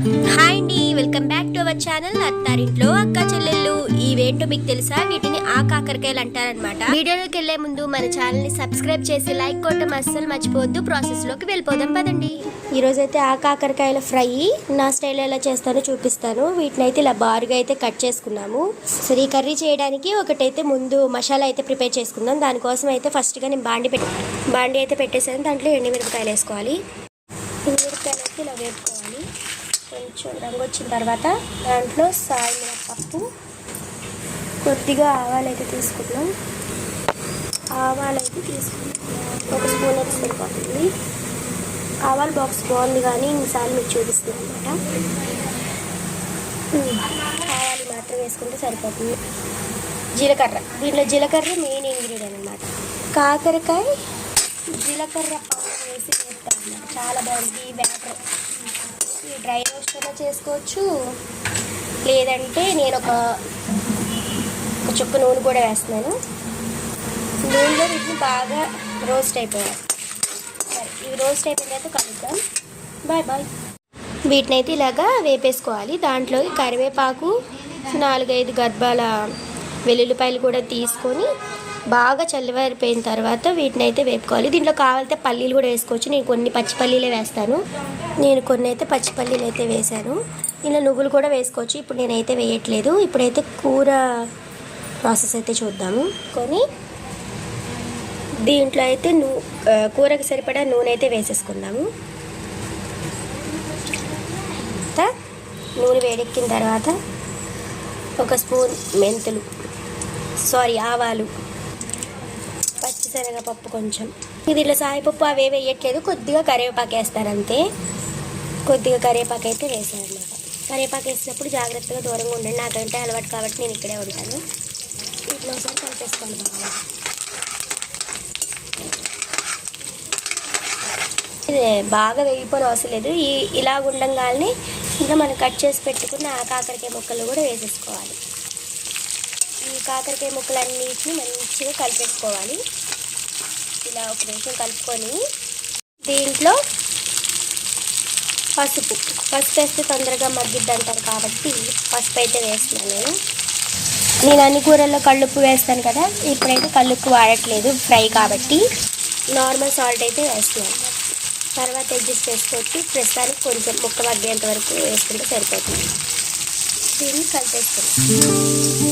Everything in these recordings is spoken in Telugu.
హాయ్ అండి welcome back to our channel అత్తారింట్లో అక్క చెల్లెళ్ళు. ఇవేంటో మీకు తెలుసా? వీటిని ఆ కాకరకాయలు అంటారనమాట వీడియోలోకి వెళ్ళే ముందు మన ఛానల్ని సబ్స్క్రైబ్ చేసి లైక్ కొట్టడం అస్సలు మర్చిపోవద్దు. ప్రాసెస్లోకి వెళ్ళిపోదాం పదండి. ఈ అయితే ఆ కాకరకాయల ఫ్రై నా స్టైల్ ఎలా చేస్తానో చూపిస్తాను. వీటిని అయితే ఇలా బారుగా అయితే కట్ చేసుకున్నాము. సరే ఈ కర్రీ చేయడానికి ఒకటైతే ముందు మసాలా అయితే ప్రిపేర్ చేసుకుందాం. దానికోసం అయితే ఫస్ట్గా నేను బాండి పెట్టి బాండి అయితే పెట్టేసాను దాంట్లో ఎండుమిరపకాయలు వేసుకోవాలి. ఎండుమిరపకాయలు అయితే ఇలా వేపుకోవాలి. కొంచెం రంగు వచ్చిన తర్వాత దాంట్లో సాయి పప్పు కొద్దిగా ఆవాలు అయితే తీసుకున్నాం ఆవాలు అయితే తీసుకున్నాం ఒక స్పూన్ అయితే సరిపోతుంది. ఆవాల బాక్స్ బాగుంది కానీ ఈసారి మీకు చూపిస్తుంది అనమాట. ఆవాలు మాత్రం వేసుకుంటే సరిపోతుంది. జీలకర్ర. దీంట్లో జీలకర్ర మెయిన్ ఇంగ్రీడియంట్ అనమాట. కాకరకాయ జీలకర్ర పౌడర్ వేసి వేస్తాం చాలా బాగుంది. ఈ బ్యాటర్. ఈ అయినా చేసుకోవచ్చు? లేదంటే నేను ఒక ఒక చుక్క నూనె కూడా వేస్తున్నాను. నూనెలో వీటిని బాగా రోస్ట్ అయిపోయాయి సరే ఇవి రోస్ట్ అయిపోయిన తర్వాత కలుద్దాం. Bye bye. వీటిని అయితే ఇలాగా వేపేసుకోవాలి. దాంట్లో కరివేపాకు నాలుగైదు గర్భాల వెల్లుల్లిపాయలు కూడా తీసుకొని బాగా చల్లివారిపోయిన తర్వాత వీటిని అయితే వేపుకోవాలి. దీంట్లో కావాలంటే పల్లీలు కూడా వేసుకోవచ్చు. నేను కొన్ని పచ్చి పల్లీలే వేస్తాను. నేను కొన్ని అయితే పచ్చి పల్లీలు అయితే వేశాను. ఇలా నువ్వులు కూడా వేసుకోవచ్చు. ఇప్పుడు నేనైతే వేయట్లేదు. ఇప్పుడైతే కూర ప్రాసెస్ అయితే చూద్దాము. కొని దీంట్లో అయితే నూ కూరకు సరిపడా నూనె అయితే వేసేసుకుందాము. నూనె వేడెక్కిన తర్వాత ఒక స్పూన్ మెంతులు సారీ ఆవాలు పచ్చిశనగపప్పు కొంచెం. ఇది ఇలా సాయిపప్పు అవే వేయట్లేదు కొద్దిగా కరివేపాకు వేస్తారంతే. కొద్దిగా కరివేపాకు అయితే వేసాను అనమాట కరివేపాకు వేసినప్పుడు జాగ్రత్తగా దూరంగా ఉండండి నాకంటే అలవాటు కాబట్టి నేను ఇక్కడే ఉంటాను. ఇట్లా ఒకసారి కలిపేసుకోండి బాగా ఇది బాగా వేగిపోని అవసరం లేదు. ఈ ఇలా ఉండంగానే ఇంకా మనం కట్ చేసి పెట్టుకున్న ఆ కాకరకాయ ముక్కలు కూడా వేసేసుకోవాలి. ఈ కాకరకాయ ముక్కలన్నిటిని మంచిగా కలిపేసుకోవాలి. ఇలా ఒక నిమిషం కలుపుకొని దీంట్లో పసుపు. పసుపు వేస్తే తొందరగా మగ్గిద్ది అంటారు కాబట్టి పసుపు అయితే వేస్తున్నాను నేను. నేను అన్ని కూరల్లో కళ్ళుప్పు వేస్తాను కదా ఇప్పుడైతే కళ్ళుప్పు వాడట్లేదు ఫ్రై కాబట్టి నార్మల్ సాల్ట్ అయితే వేస్తున్నాను. తర్వాత అడ్జస్ట్ చేసుకోవచ్చు ప్రస్తుతానికి కొంచెం ముక్క మగ్గేంత వరకు వేసుకుంటే సరిపోతుంది. దీన్ని కలిపేసుకుంటాం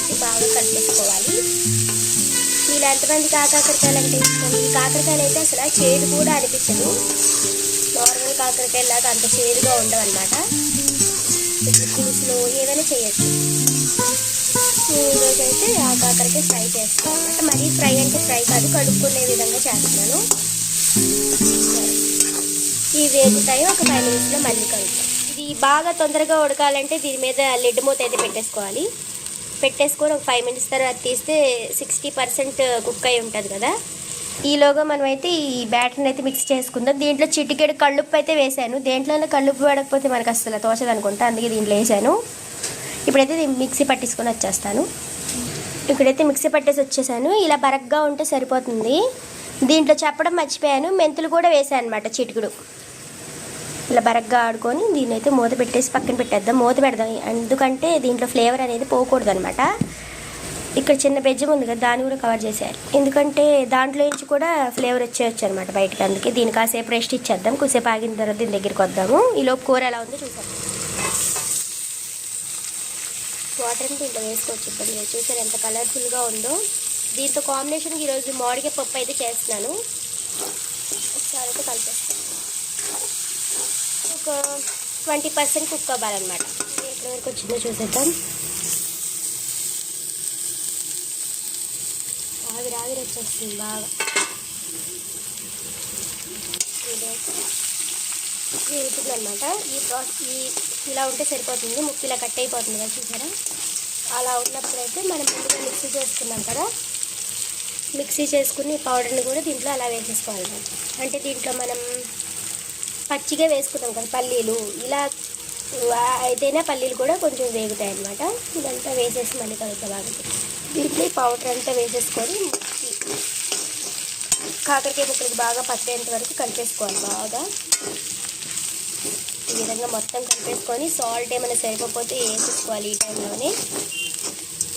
అన్నిటి బాగా కలిపేసుకోవాలి మీరు ఎంతమంది కాకరకాయలు అంటే ఇష్టం? ఈ కాకరకాయలు అయితే అసలు చేదు కూడా అనిపించదు. నార్మల్ కాకరకాయలు లాగా అంత చేదుగా ఉండవు అనమాట పులుసులో ఏదైనా చేయొచ్చు. ఈరోజు అయితే ఆ కాకరకాయ ఫ్రై చేస్తాను అనమాట మరీ ఫ్రై అంటే ఫ్రై కాదు కడుక్కునే విధంగా చేస్తున్నాను. ఈ వేగుతాయి. ఒక ఫైవ్ మినిట్స్లో మళ్ళీ కలుపుతాం ఇది బాగా తొందరగా ఉడకాలంటే దీని మీద లిడ్ మూత అయితే పెట్టేసుకోవాలి. పెట్టేసుకొని ఒక ఫైవ్ మినిట్స్ తర్వాత తీస్తే సిక్స్టీ పర్సెంట్ కుక్ అయి ఉంటుంది కదా. ఈలోగా మనం అయితే ఈ బ్యాటర్ని అయితే మిక్స్ చేసుకుందాం. దీంట్లో చిటికెడు కళ్ళుప్పు అయితే వేసాను. దేంట్లోనే కళ్ళుప్పు పడకపోతే మనకు అసలు తోచదు అనుకుంటా. అందుకే దీంట్లో వేసాను. ఇప్పుడైతే మిక్సీ పట్టించుకొని వచ్చేస్తాను. ఇక్కడైతే మిక్సీ పట్టేసి వచ్చేసాను. ఇలా బరగ్గా ఉంటే సరిపోతుంది. దీంట్లో చెప్పడం మర్చిపోయాను. మెంతులు కూడా వేసాను అనమాట చిటికుడు. ఇలా బరగ్గా ఆడుకొని దీన్ని అయితే మూత పెట్టేసి పక్కన పెట్టేద్దాం. మూత పెడదాం. ఎందుకంటే దీంట్లో ఫ్లేవర్ అనేది పోకూడదు అనమాట ఇక్కడ చిన్న బెజ్జం ఉంది కదా దాన్ని కూడా కవర్ చేసేయాలి. ఎందుకంటే దాంట్లో నుంచి కూడా ఫ్లేవర్ వచ్చేయచ్చు అనమాట బయటకి. అందుకే దీన్ని కాసేపు రెస్ట్ ఇచ్చేద్దాం. కొద్దిసేపు ఆగిన తర్వాత దీని దగ్గరికి వద్దాము. ఈలోపు కూర ఎలా ఉందో చూసాం వాటర్ దీంట్లో వేసుకోవచ్చు. ఇప్పుడు మీరు చూసారు ఎంత కలర్ఫుల్గా ఉందో. దీంతో కాంబినేషన్కి ఈరోజు మామిడికాయ పప్పు అయితే చేస్తున్నాను. ఒకసారి అయితే కలిపేస్తాను. ఒక ట్వంటీ పర్సెంట్ కుక్ అవ్వాలన్నమాట. ఎక్కడి వరకు వచ్చిందో చూసేద్దాం. ఆవిరి ఆవిరి వచ్చేస్తుంది బాగా. వేగుతుంది అనమాట ఈ ప్రాసెస్ ఈ ఇలా ఉంటే సరిపోతుంది. ముక్కు ఇలా కట్ అయిపోతుంది కదా చూసారా? అలా ఉన్నప్పుడైతే మనం ముందుగా మిక్సీ చేసుకున్నాం కదా. మిక్సీ చేసుకుని పౌడర్ని కూడా దీంట్లో అలా వేసేసుకోవాలి అంటే దీంట్లో మనం పచ్చిగా వేసుకున్నాం కదా పల్లీలు. ఇలా అయితేనే పల్లీలు కూడా కొంచెం వేగుతాయి అనమాట ఇదంతా వేసేసి మళ్ళీ కలుపుతా బాగా దీంట్లో పౌడర్ అంతా వేసేసుకొని కాకరకాయ ముక్కలకి బాగా పట్టేంత వరకు కలిపేసుకోవాలి బాగా. ఈ విధంగా మొత్తం కలిపేసుకొని సాల్ట్ ఏమైనా సరిపోతే వేసేసుకోవాలి ఈ టైంలోనే.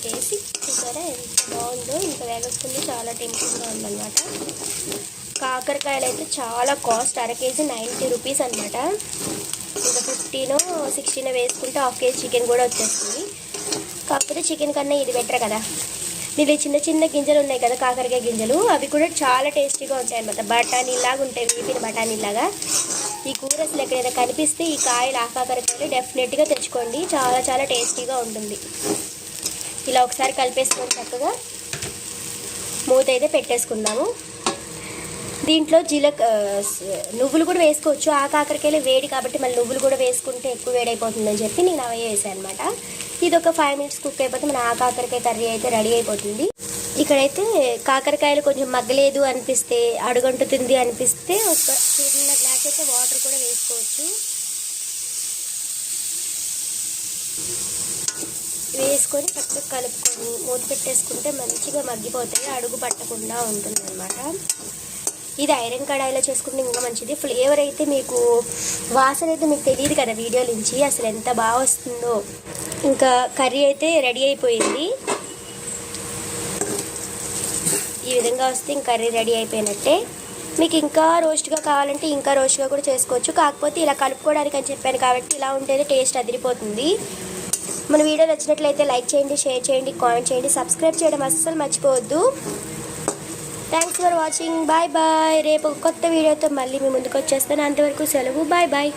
వేసి చూసారా ఎంత బాగుందో ఇంకా వేగొస్తుంది చాలా టెన్షన్గా ఉందన్నమాట. కాకరకాయలు అయితే చాలా కాస్ట్ అర కేజీ నైంటీ రూపీస్ అనమాట ఇంకా ఫిఫ్టీన్ సిక్స్టీన్ వేసుకుంటే హాఫ్ కేజీ చికెన్ కూడా వచ్చేస్తుంది. కాకపోతే చికెన్ కన్నా ఇది బెటర్ కదా. దీనిలో చిన్న చిన్న గింజలు ఉన్నాయి కదా కాకరకాయ గింజలు అవి కూడా చాలా టేస్టీగా ఉంటాయి అనమాట బఠానీలాగా ఉంటాయి వేపిన బఠానీలాగా ఈ కూర అసలు ఎక్కడైనా కనిపిస్తే ఈ కాయలు ఆ కాకరకాయలు డెఫినెట్గా తెచ్చుకోండి. చాలా చాలా టేస్టీగా ఉంటుంది. ఇలా ఒకసారి కలిపేసుకొని చక్కగా మూత అయితే పెట్టేసుకుందాము. దీంట్లో జీలక నువ్వులు కూడా వేసుకోవచ్చు. ఆ కాకరకాయలు వేడి కాబట్టి మళ్ళీ నువ్వులు కూడా వేసుకుంటే ఎక్కువ వేడైపోతుందని చెప్పి నేను అవే వేసాను అనమాట ఇది ఒక ఫైవ్ మినిట్స్ కుక్ అయిపోతే మన ఆ కాకరకాయ కర్రీ అయితే రెడీ అయిపోతుంది. ఇక్కడైతే కాకరకాయలు కొంచెం మగ్గలేదు అనిపిస్తే అడుగంటుతుంది అనిపిస్తే ఒక చిన్న గ్లాస్ అయితే వాటర్ కూడా వేసుకోవచ్చు. వేసుకొని చక్కగా కలుపుకొని మూత పెట్టేసుకుంటే మంచిగా మగ్గిపోతాయి. అడుగు పట్టకుండా ఉంటుంది అనమాట ఇది ఐరన్ కడాయిలో చేసుకుంటే ఇంకా మంచిది. ఫ్లేవర్ అయితే మీకు వాసన అయితే మీకు తెలియదు కదా వీడియో నుంచి అసలు ఎంత బాగా వస్తుందో. ఇంకా కర్రీ అయితే రెడీ అయిపోయింది. ఈ విధంగా వస్తే ఇంక కర్రీ రెడీ అయిపోయినట్టే. మీకు ఇంకా రోస్ట్గా కావాలంటే ఇంకా రోస్ట్గా కూడా చేసుకోవచ్చు. కాకపోతే ఇలా కలుపుకోవడానికి అని చెప్పాను కాబట్టి ఇలా ఉంటేనే టేస్ట్ అదిరిపోతుంది. మన వీడియో నచ్చినట్లయితే లైక్ చేయండి షేర్ చేయండి కామెంట్ చేయండి. సబ్స్క్రైబ్ చేయడం అస్సలు మర్చిపోవద్దు. Thanks for watching bye bye రేపు కొత్త వీడియోతో మళ్ళీ మీ ముందుకు వచ్చేస్తాను. అంతవరకు సెలవు. Bye bye